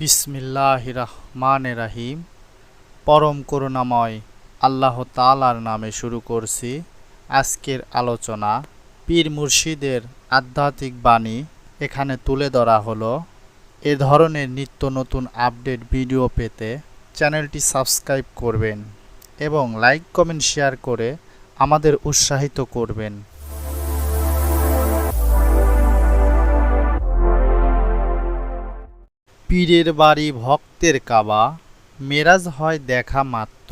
বিসমিল্লাহ রহমান রাহিম পরম করুণাময় আল্লাহ তালার নামে শুরু করছি আজকের আলোচনা। পীর মুর্শিদের আধ্যাত্মিক বাণী এখানে তুলে ধরা হলো। এ ধরনের নিত্য নতুন আপডেট ভিডিও পেতে চ্যানেলটি সাবস্ক্রাইব করবেন এবং লাইক, কমেন্ট, শেয়ার করে আমাদের উৎসাহিত করবেন। পীরের বাড়ি ভক্তের কাবা, মেরাজ হয় দেখা মাত্র।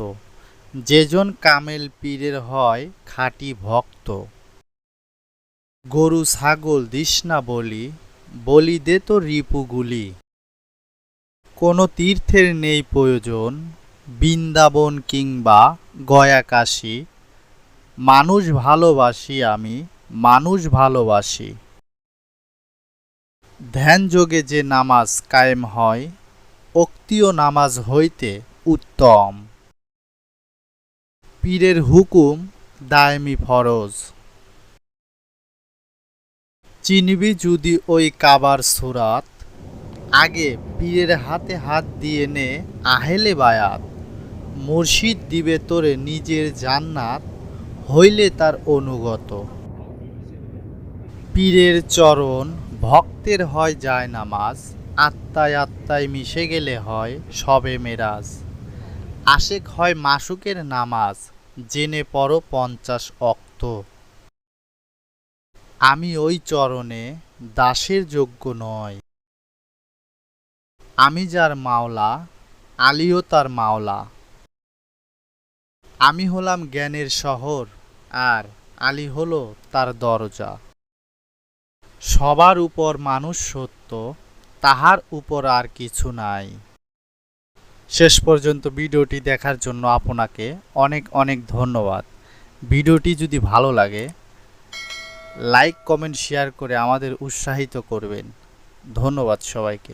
যেজন কামেল পীরের হয় খাঁটি ভক্ত। গরু, ছাগল না বলি বলি দে তো রিপুগুলি কোনো তীর্থের নেই প্রয়োজন, বৃন্দাবন কিংবা গয়াকাশী। মানুষ ভালোবাসি আমি, মানুষ ভালোবাসি। ধ্যান যোগে যে নামাজ কায়েম হয় অক্তীয় নামাজ হইতে উত্তম। পীরের হুকুম দায়মি ফরজ। চিনবি যদি ওই কাবার সুরাত, আগে পীরের হাতে হাত দিয়ে নে আহেলে বায়াত, মুর্শিদ দিবে তোরে নিজের জান্নাত, হইলে তার অনুগত। পীরের চরণ ভক্তের হয় যায় নামাজ, আত্মায় আত্মায় মিশে গেলে হয় সবে মেরাজ। আশেক হয় মাসুকের নামাজ, জেনে পড়ো পঞ্চাশ অক্ত। আমি ওই চরণে দাসের যোগ্য নয়। আমি যার মাওলা, আলীও তার মাওলা। আমি হলাম জ্ঞানের শহর, আর আলী হলো তার দরজা। সবার উপর মানুষ সত্য, তাহার উপর আর কিছু নাই। শেষ পর্যন্ত ভিডিওটি দেখার জন্য আপনাকে অনেক অনেক ধন্যবাদ। ভিডিওটি যদি ভালো লাগে, লাইক, কমেন্ট, শেয়ার করে আমাদের উৎসাহিত করবেন। ধন্যবাদ সবাইকে।